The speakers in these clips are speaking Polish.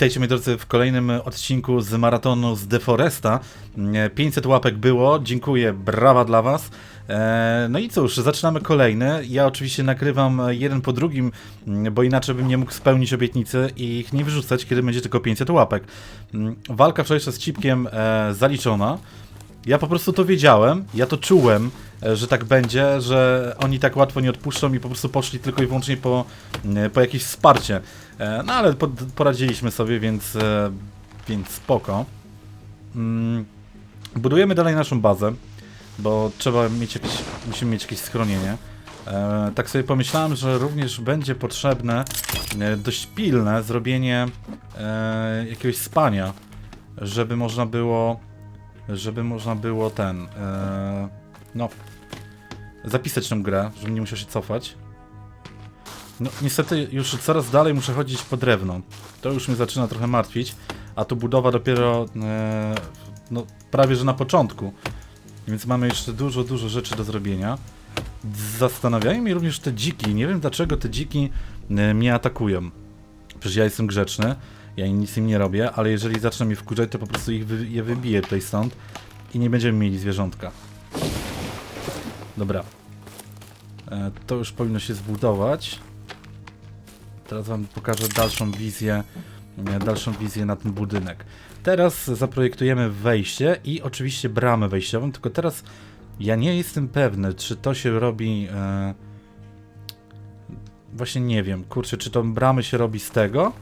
Witajcie moi drodzy w kolejnym odcinku z maratonu z Deforesta. E, 500 łapek było, dziękuję, brawa dla was. E, No i cóż, zaczynamy kolejny. Ja oczywiście nagrywam jeden po drugim, bo inaczej bym nie mógł spełnić obietnicy i ich nie wyrzucać, kiedy będzie tylko 500 łapek. Walka wczorajsza z Cipkiem e, zaliczona. Ja po prostu to wiedziałem, ja to czułem, e, że tak będzie, że oni tak łatwo nie odpuszczą i po prostu poszli tylko i wyłącznie po, e, po jakieś wsparcie. E, No ale poradziliśmy sobie, więc, e, więc spoko. Mm, Budujemy dalej naszą bazę, bo trzeba mieć jakieś, musimy mieć jakieś schronienie. E, Tak sobie pomyślałem, że również będzie potrzebne e, dość pilne zrobienie e, jakiegoś spania, żeby można było żeby można było ten, e, no, zapisać tę grę, żebym nie musiał się cofać. No, niestety już coraz dalej muszę chodzić po drewno. To już mnie zaczyna trochę martwić, a tu budowa dopiero, e, no, prawie że na początku. Więc mamy jeszcze dużo, dużo rzeczy do zrobienia. Zastanawiają mnie również te dziki. Nie wiem dlaczego te dziki e, mnie atakują. Przecież ja jestem grzeczny, ja nic im nie robię, ale jeżeli zacznę mnie wkurzać, to po prostu ich wy, je wybiję tutaj stąd i nie będziemy mieli zwierzątka. Dobra. E, to już powinno się zbudować. Teraz wam pokażę dalszą wizję, dalszą wizję na ten budynek. Teraz zaprojektujemy wejście i oczywiście bramę wejściową, tylko teraz ja nie jestem pewny, czy to się robi... E, właśnie nie wiem, kurczę, czy tą bramę się robi z tego?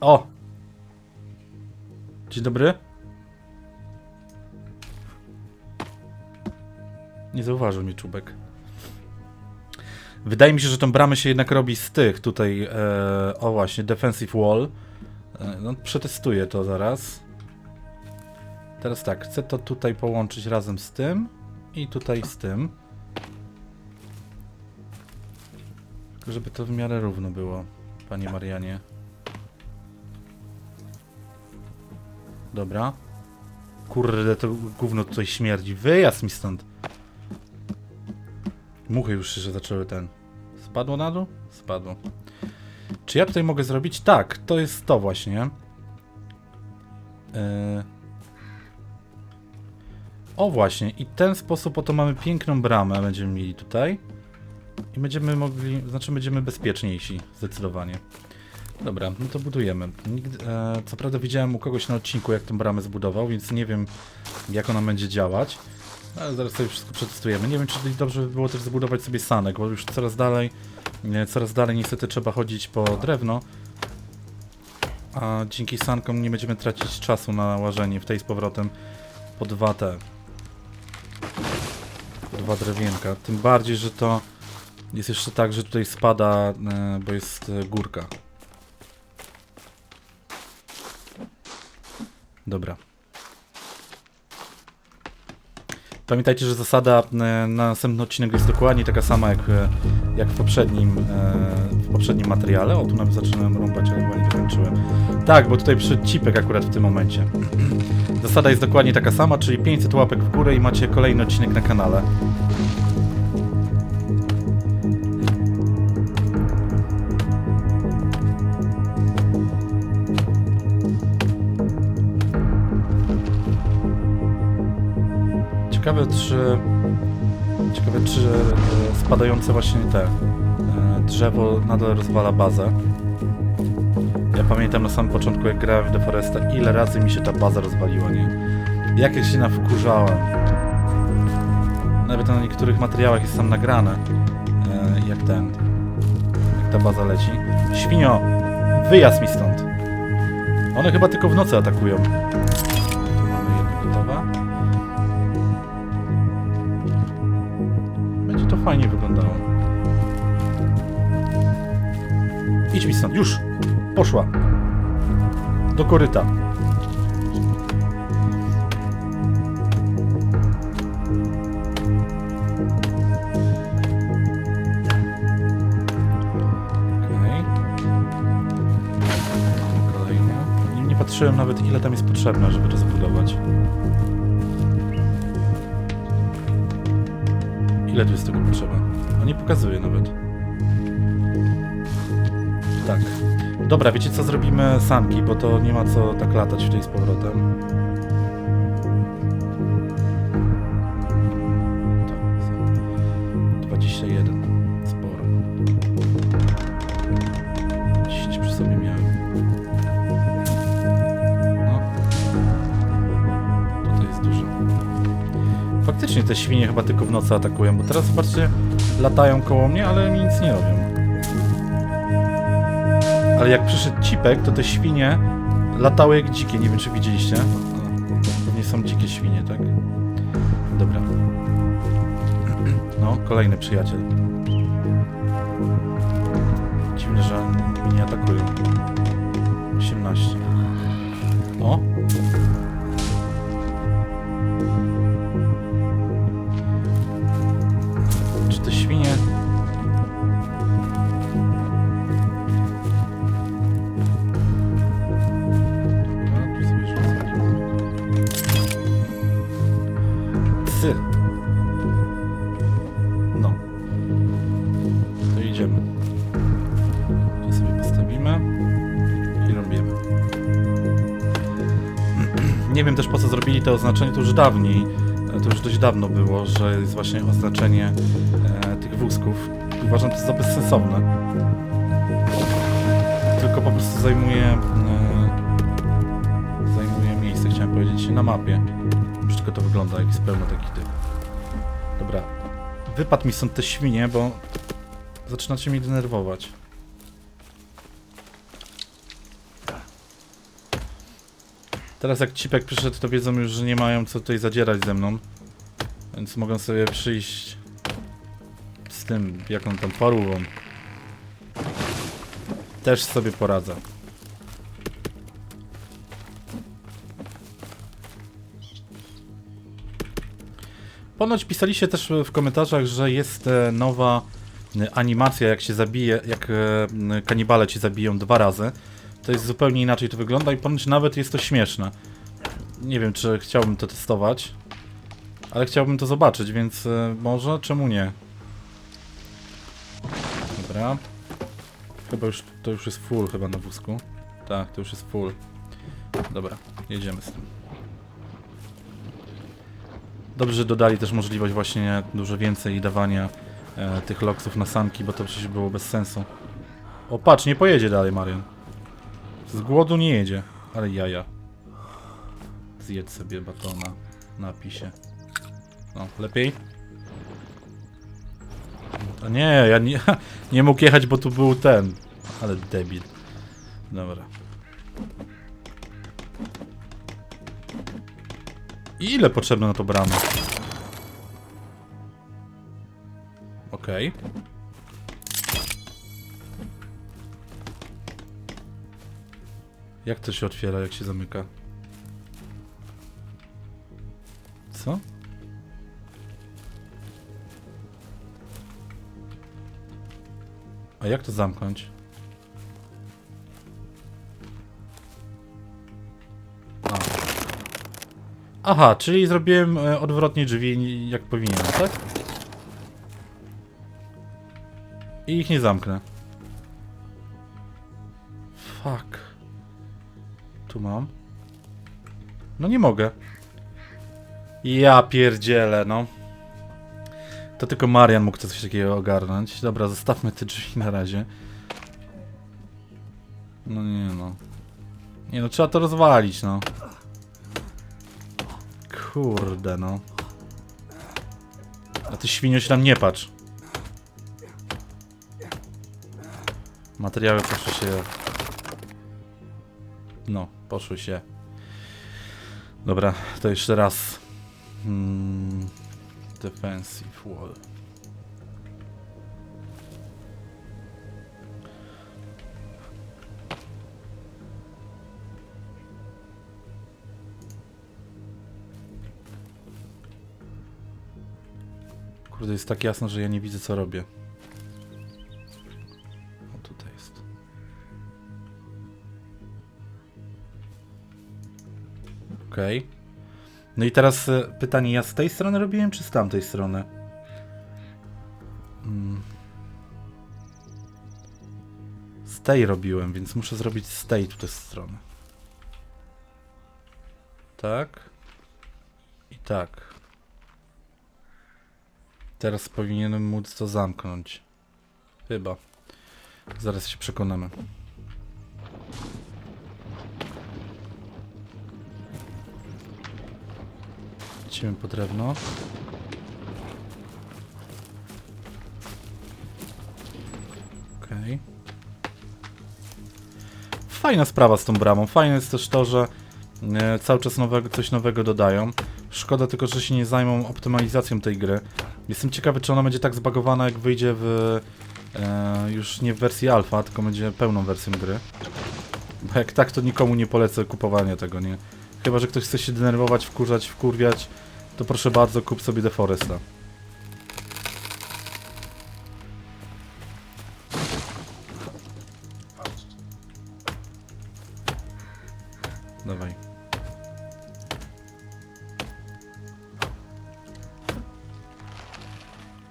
O! Dzień dobry. Nie zauważył mnie czubek. Wydaje mi się, że tą bramę się jednak robi z tych tutaj. E, o właśnie, defensive wall. E, no, przetestuję to zaraz. Teraz tak, chcę to tutaj połączyć razem z tym i tutaj z tym. Tylko żeby to w miarę równo było, panie Marianie. Dobra. Kurde, to gówno tutaj śmierdzi. Wyjazd mi stąd. Muchy już się zaczęły ten. Spadło na dół? Spadło. Czy ja tutaj mogę zrobić? Tak, to jest to właśnie. Yy... O właśnie, i ten sposób oto mamy piękną bramę będziemy mieli tutaj. I będziemy mogli, znaczy będziemy bezpieczniejsi, zdecydowanie. Dobra, no to budujemy. Nigdy, e, co prawda widziałem u kogoś na odcinku, jak tę bramę zbudował, więc nie wiem, jak ona będzie działać. Ale zaraz sobie wszystko przetestujemy. Nie wiem, czy dobrze by było też zbudować sobie sanek, bo już coraz dalej, coraz dalej niestety trzeba chodzić po drewno. A dzięki sankom nie będziemy tracić czasu na łażenie w tej z powrotem po dwa te. Po dwa drewienka. Tym bardziej, że to jest jeszcze tak, że tutaj spada, e, bo jest e, górka. Dobra. Pamiętajcie, że zasada e, na następny odcinek jest dokładnie taka sama jak, e, jak w, poprzednim, e, w poprzednim materiale. O, tu nawet zaczynałem rąbać, ale chyba nie dokończyłem. Tak, bo tutaj przy cipek akurat w tym momencie. Zasada jest dokładnie taka sama, czyli 500 łapek w górę i macie kolejny odcinek na kanale. Ciekawe czy... Ciekawe czy e, spadające właśnie te e, drzewo nadal rozwala bazę. Ja pamiętam na samym początku jak grałem w Deforesta, ile razy mi się ta baza rozwaliła, nie? Jak ja się nawkurzałem. Nawet na niektórych materiałach jest tam nagrane, e, jak ten, jak ta baza leci. Świnio, wyjazd mi stąd. One chyba tylko w nocy atakują. Fajnie wyglądało. Idź mi stąd, już! Poszła! Do koryta. Patrzyłem nawet ile tam jest potrzebne, żeby to zbudować. Ile tu jest tego potrzeba? On nie pokazuje nawet. Tak. Dobra, wiecie co zrobimy sanki, bo to nie ma co tak latać w tej z powrotem. To 21. Faktycznie te świnie chyba tylko w nocy atakują, bo teraz zobaczcie, latają koło mnie, ale mi nic nie robią. Ale jak przyszedł cipek, to te świnie latały jak dzikie. Nie wiem, czy widzieliście. Pewnie są dzikie świnie, tak? Dobra. No, kolejny przyjaciel. Dziwne, że mnie nie atakują. 18. to oznaczenie, to już dawniej, e, to już dość dawno było, że jest właśnie oznaczenie e, tych wózków. Uważam to za bezsensowne. Tylko po prostu zajmuje e, zajmuje miejsce, chciałem powiedzieć, na mapie. Brzydko to wygląda, jak jest pełno takich typ. Dobra. Wypadł mi stąd te świnie, bo zaczynacie mnie denerwować. Teraz jak Cipek przyszedł, to wiedzą już, że nie mają co tutaj zadzierać ze mną. Więc mogą sobie przyjść z tym, jaką tam parówą. Też sobie poradzę. Ponoć pisaliście też w komentarzach, że jest e, nowa e, animacja, jak się zabije, jak e, kanibale ci zabiją dwa razy. To jest zupełnie inaczej to wygląda i ponoć nawet jest to śmieszne. Nie wiem, czy chciałbym to testować, ale chciałbym to zobaczyć, więc e, może, czemu nie? Dobra. Chyba już, to już jest full chyba na wózku. Tak, to już jest full. Dobra, jedziemy z tym. Dobrze, że dodali też możliwość właśnie dużo więcej dawania e, tych loksów na sanki, bo to przecież było bez sensu. O patrz, nie pojedzie dalej Marian. Z głodu nie jedzie, ale jaja. Zjedz sobie batona, napij się. No, lepiej? A nie, ja nie, nie mógł jechać, bo tu był ten. Ale debil. Dobra. Ile potrzebne na to bramę? Okej. Jak to się otwiera, jak się zamyka? Co? A jak to zamknąć? A. Aha, czyli zrobiłem e, odwrotnie drzwi jak powinienem, tak? I ich nie zamknę. Tu mam. No nie mogę. Ja pierdzielę, no. To tylko Marian mógł coś takiego ogarnąć. Dobra, zostawmy te drzwi na razie. No nie no. Nie no, trzeba to rozwalić, no. Kurde, no. A ty świnio się tam nie patrz. Materiały poszły się... No, poszły się. Dobra, to jeszcze raz. Hmm. Defensive wall. Kurde, jest tak jasno, że ja nie widzę co robię. Okej. No i teraz e, pytanie, ja z tej strony robiłem, czy z tamtej strony? Mm. Z z tej robiłem, więc muszę zrobić z tej tutaj strony. Tak. I tak. Teraz powinienem móc to zamknąć. Chyba. Zaraz się przekonamy. Lecimy po drewno. Okej. Fajna sprawa z tą bramą. Fajne jest też to, że e, cały czas nowego, coś nowego dodają. Szkoda tylko, że się nie zajmą optymalizacją tej gry. Jestem ciekawy, czy ona będzie tak zbagowana, jak wyjdzie w e, już nie w wersji alfa, tylko będzie pełną wersją gry. Bo jak tak, to nikomu nie polecę kupowania tego, nie? Chyba, że ktoś chce się denerwować, wkurzać, wkurwiać, to proszę bardzo, kup sobie Deforesta. Dawaj.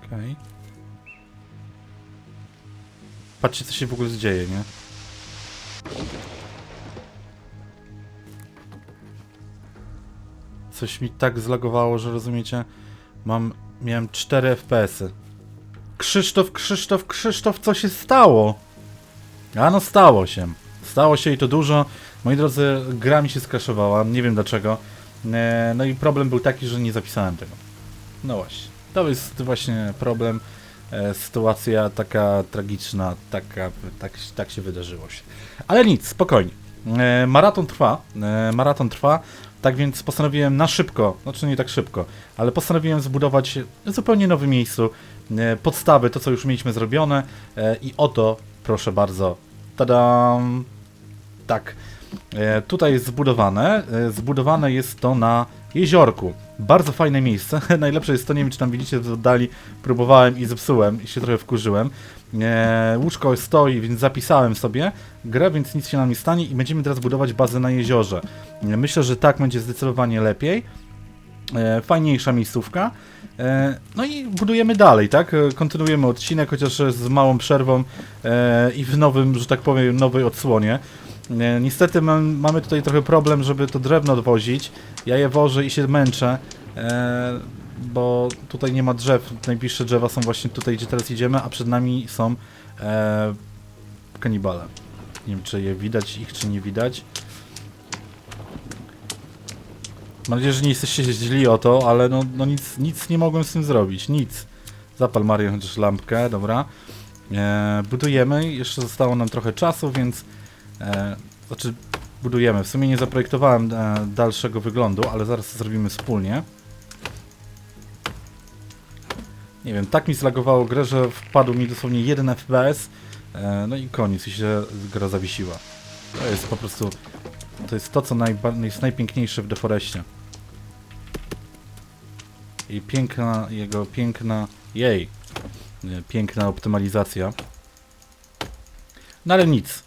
Okej. Patrzcie, co się w ogóle dzieje, nie? Coś mi tak zlagowało, że rozumiecie? Mam... Miałem 4 FPS-y. Krzysztof, Krzysztof, Krzysztof, co się stało? A no stało się. Stało się i to dużo. Moi drodzy, gra mi się skraszowała, nie wiem dlaczego. E, No i problem był taki, że nie zapisałem tego. No właśnie. To jest właśnie problem. E, Sytuacja taka tragiczna, taka, tak, tak się wydarzyło się. Ale nic, spokojnie. E, Maraton trwa, maraton trwa, tak więc postanowiłem na szybko, znaczy nie tak szybko, ale postanowiłem zbudować w zupełnie nowym miejscu e, podstawy, to co już mieliśmy zrobione e, i oto, proszę bardzo, tadam, tak, e, tutaj jest zbudowane, zbudowane jest to na jeziorku. Bardzo fajne miejsce. Najlepsze jest to, nie wiem czy tam widzicie w oddali, próbowałem i zepsułem i się trochę wkurzyłem. E, łóżko stoi, więc zapisałem sobie grę, więc nic się nam nie stanie i będziemy teraz budować bazę na jeziorze. E, myślę, że tak będzie zdecydowanie lepiej. E, fajniejsza miejscówka. No i budujemy dalej, tak? Kontynuujemy odcinek, chociaż z małą przerwą i w nowym, że tak powiem, nowej odsłonie. E, Niestety mam, mamy tutaj trochę problem, żeby to drewno odwozić. Ja je wożę i się męczę, e, bo tutaj nie ma drzew. Najbliższe drzewa są właśnie tutaj, gdzie teraz idziemy, a przed nami są e, kanibale. Nie wiem, czy je widać, ich czy nie widać. Mam nadzieję, że nie jesteście źli o to, ale no, no nic, nic nie mogłem z tym zrobić. Nic. Zapal Mario chociaż lampkę, dobra. E, budujemy, jeszcze zostało nam trochę czasu, więc... E, znaczy, budujemy. W sumie nie zaprojektowałem e, dalszego wyglądu, ale zaraz to zrobimy wspólnie. Nie wiem, tak mi zlagowało grę, że wpadł mi dosłownie jeden FPS. E, no i koniec, i się gra zawiesiła. To jest po prostu... To jest to, co jest najpiękniejsze w Deforestie. I piękna, jego piękna... Jej! e, Piękna optymalizacja. No ale nic.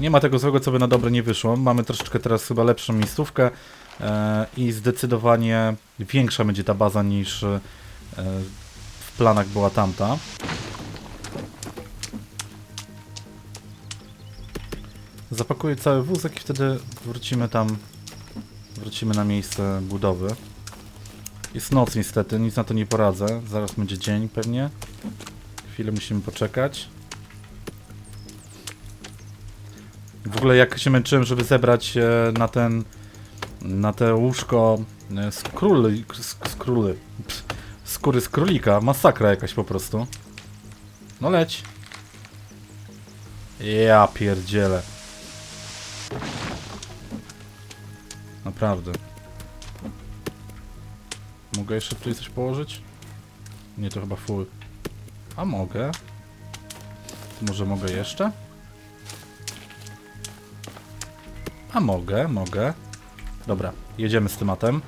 Nie ma tego złego, co by na dobre nie wyszło. Mamy troszeczkę teraz chyba lepszą miejscówkę e, i zdecydowanie większa będzie ta baza niż e, w planach była tamta. Zapakuję cały wózek i wtedy wrócimy tam, wrócimy na miejsce budowy. Jest noc niestety, nic na to nie poradzę. Zaraz będzie dzień pewnie. Chwilę musimy poczekać. W ogóle jak się męczyłem, żeby zebrać e, na ten, na te łóżko e, z króli, z, skóry z królika, masakra jakaś po prostu. No leć. Ja pierdzielę. Naprawdę. Mogę jeszcze tutaj coś położyć? Nie, to chyba full. A mogę. Może mogę jeszcze? A mogę, mogę. Dobra, jedziemy z tematem.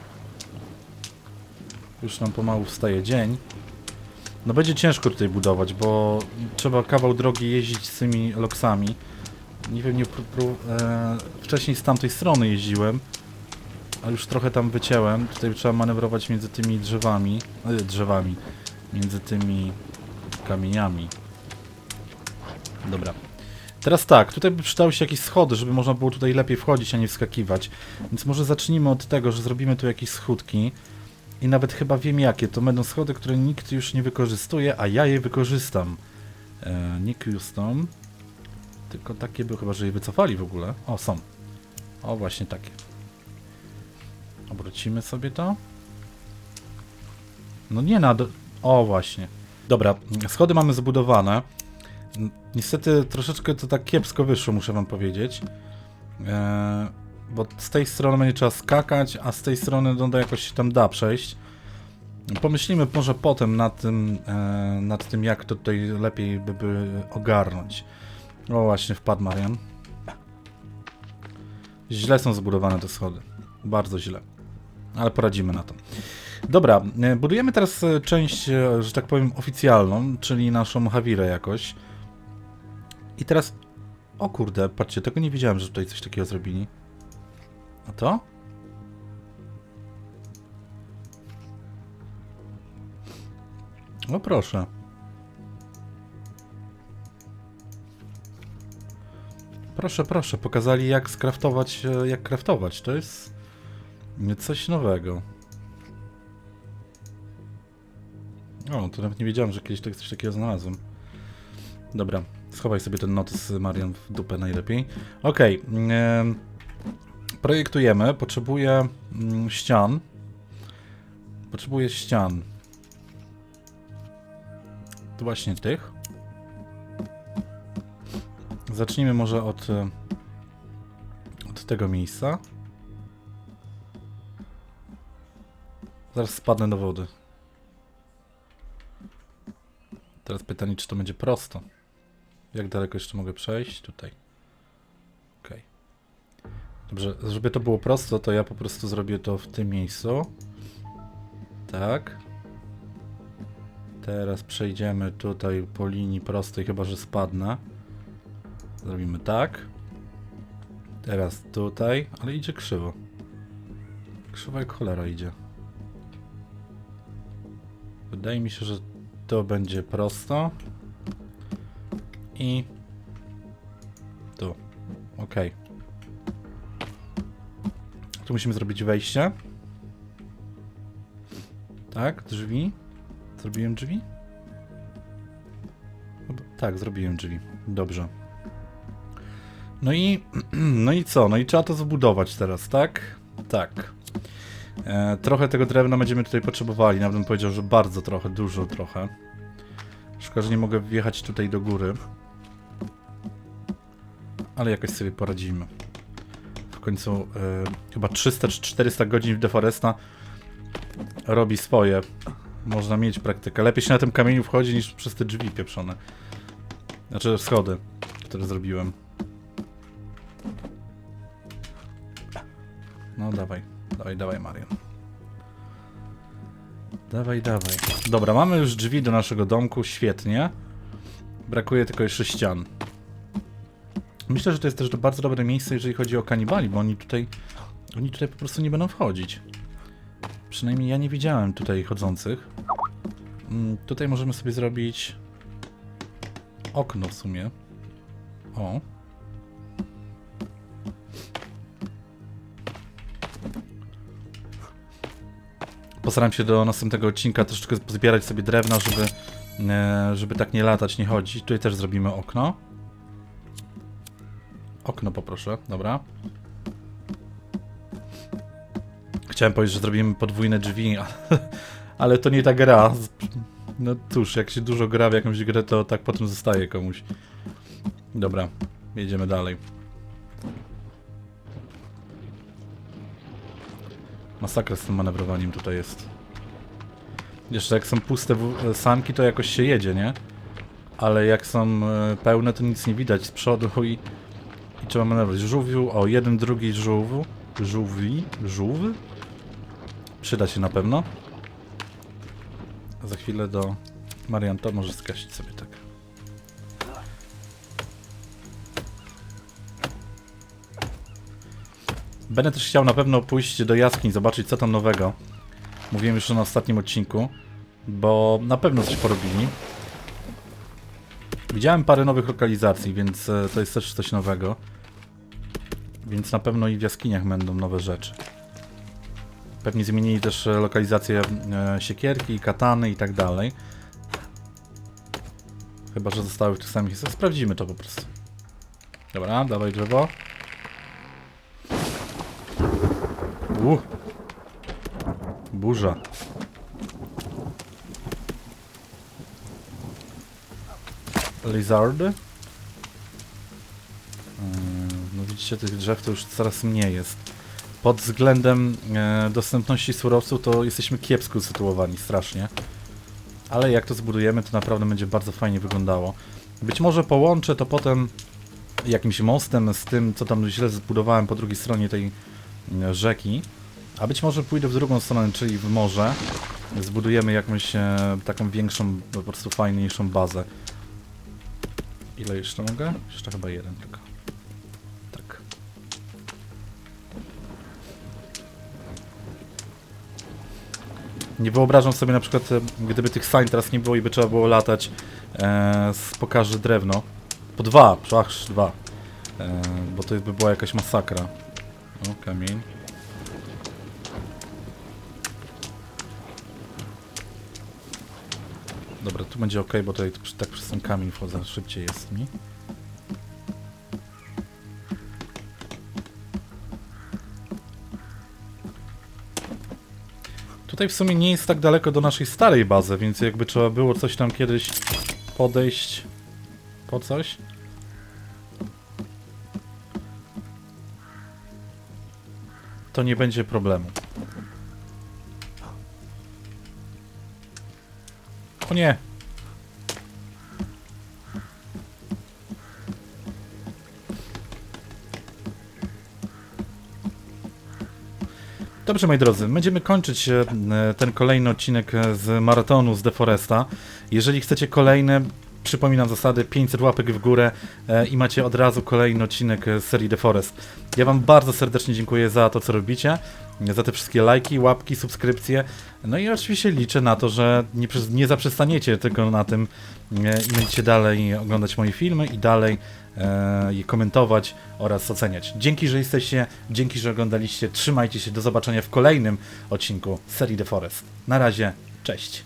Już nam pomału wstaje dzień. No będzie ciężko tutaj budować, bo trzeba kawał drogi jeździć z tymi loksami. Nie wiem, nie pró- e, wcześniej z tamtej strony jeździłem, a już trochę tam wycięłem. Tutaj trzeba manewrować między tymi drzewami, e, drzewami, między tymi kamieniami. Dobra. Teraz tak, tutaj by przydały się jakieś schody, żeby można było tutaj lepiej wchodzić, a nie wskakiwać. Więc może zacznijmy od tego, że zrobimy tu jakieś schódki. I nawet chyba wiem jakie. To będą schody, które nikt już nie wykorzystuje, a ja je wykorzystam. E, nie custom. Tylko takie były chyba, że je wycofali w ogóle. O, są. O, właśnie takie. Obrócimy sobie to. No nie na... O, właśnie. Dobra, schody mamy zbudowane. Niestety troszeczkę to tak kiepsko wyszło, muszę wam powiedzieć. Eee, bo z tej strony będzie trzeba skakać, a z tej strony no, to jakoś się tam da przejść. Pomyślimy może potem nad tym, e, nad tym jak to tutaj lepiej by, by ogarnąć. O właśnie, wpadł Marian. Źle są zbudowane te schody. Bardzo źle. Ale poradzimy na to. Dobra, e, budujemy teraz e, część, e, że tak powiem, oficjalną, czyli naszą Hawirę jakoś. I teraz... O kurde, patrzcie, tego nie wiedziałem, że tutaj coś takiego zrobili. A to? No proszę. Proszę, proszę, pokazali jak skraftować, e, jak kraftować. To jest coś nowego. O, to nawet nie wiedziałem, że kiedyś tak- coś takiego znalazłem. Dobra, schowaj sobie ten notes Marian w dupę najlepiej. Em, projektujemy. Potrzebuję mm, ścian. Potrzebuję ścian. To właśnie tych. Zacznijmy może od, e, od tego miejsca. Zaraz spadnę do wody. Teraz pytanie, czy to będzie prosto. Jak daleko jeszcze mogę przejść? Tutaj. Okej. Dobrze, żeby to było prosto, to ja po prostu zrobię to w tym miejscu. Tak. Teraz przejdziemy tutaj po linii prostej, chyba że spadnę. Zrobimy tak. Teraz tutaj, ale idzie krzywo. Krzywo jak cholera idzie. Wydaje mi się, że to będzie prosto. I tu. Ok. Tu musimy zrobić wejście. Tak, drzwi. Zrobiłem drzwi? Chyba- Tak, zrobiłem drzwi. Dobrze. No i, no i co? No i trzeba to zbudować teraz, tak? Tak. E, trochę tego drewna będziemy tutaj potrzebowali. Nawet bym powiedział, że bardzo trochę, dużo trochę. Szkoda, że nie mogę wjechać tutaj do góry. Ale jakoś sobie poradzimy. W końcu e, chyba 300 czy 400 godzin w Deforesta robi swoje. Można mieć praktykę. Lepiej się na tym kamieniu wchodzi niż przez te drzwi pieprzone. Znaczy schody, które zrobiłem. No dawaj, dawaj, dawaj Marian. Dawaj, dawaj. Dobra, mamy już drzwi do naszego domku, świetnie. Brakuje tylko jeszcze ścian. Myślę, że to jest też bardzo dobre miejsce, jeżeli chodzi o kanibali, bo oni tutaj, oni tutaj po prostu nie będą wchodzić. Przynajmniej ja nie widziałem tutaj chodzących. Mm, tutaj możemy sobie zrobić okno w sumie. O. Postaram się do następnego odcinka troszeczkę zbierać sobie drewna, żeby, e, żeby tak nie latać, nie chodzić. Tutaj też zrobimy okno. Okno poproszę, dobra. Chciałem powiedzieć, że zrobimy podwójne drzwi, ale, to nie ta gra. No cóż, jak się dużo gra w jakąś grę, to tak potem zostaje komuś. Dobra, jedziemy dalej. Masakra z tym manewrowaniem tutaj jest. Jeszcze jak są puste w- sanki, to jakoś się jedzie, nie? Ale jak są e, pełne, to nic nie widać z przodu i, i trzeba manewrować. Żółwiu, o, jeden, drugi żółw. Żółwi? Żółw? Przyda się na pewno. A za chwilę do Marian, to może skasić sobie tak. Będę też chciał na pewno pójść do jaskiń, zobaczyć co tam nowego. Mówiłem już na ostatnim odcinku, bo na pewno coś porobili. Widziałem parę nowych lokalizacji, więc e, to jest też coś nowego. Więc na pewno i w jaskiniach będą nowe rzeczy. Pewnie zmienili też e, lokalizację e, siekierki, katany i tak dalej. Chyba, że zostały w tych samych miejscach. Sprawdzimy to po prostu. Dobra, dawaj drzewo. Uh. Burza. Lizardy. Yy, No widzicie, tych drzew to już coraz mniej jest. Pod względem e, dostępności surowców to jesteśmy kiepsko usytuowani, strasznie. Ale jak to zbudujemy, to naprawdę będzie bardzo fajnie wyglądało. Być może połączę to potem jakimś mostem z tym, co tam źle zbudowałem po drugiej stronie tej e, rzeki. A być może pójdę w drugą stronę, czyli w morze. Zbudujemy jakąś e, taką większą, po prostu fajniejszą bazę. Ile jeszcze mogę? Jeszcze chyba jeden tylko. Tak. Nie wyobrażam sobie na przykład, e, gdyby tych sań teraz nie było i by trzeba było latać e, z pokaży drewno. Po dwa, aż dwa. E, bo to by była jakaś masakra. O, kamień. Dobra, tu będzie ok, bo tutaj tak przez ten kamień wchodzę, szybciej jest mi. Tutaj w sumie nie jest tak daleko do naszej starej bazy, więc jakby trzeba było coś tam kiedyś podejść po coś. To nie będzie problemu. O nie! Dobrze, moi drodzy, będziemy kończyć e, ten kolejny odcinek e, z maratonu z Deforesta. Jeżeli chcecie kolejny, przypominam zasady, 500 łapek w górę e, i macie od razu kolejny odcinek z serii Deforest. Ja Wam bardzo serdecznie dziękuję za to, co robicie, za te wszystkie lajki, łapki, subskrypcje. No i oczywiście liczę na to, że nie, nie zaprzestaniecie tylko na tym i będziecie dalej oglądać moje filmy i dalej e, je komentować oraz oceniać. Dzięki, że jesteście, dzięki, że oglądaliście. Trzymajcie się, do zobaczenia w kolejnym odcinku serii The Forest. Na razie, cześć.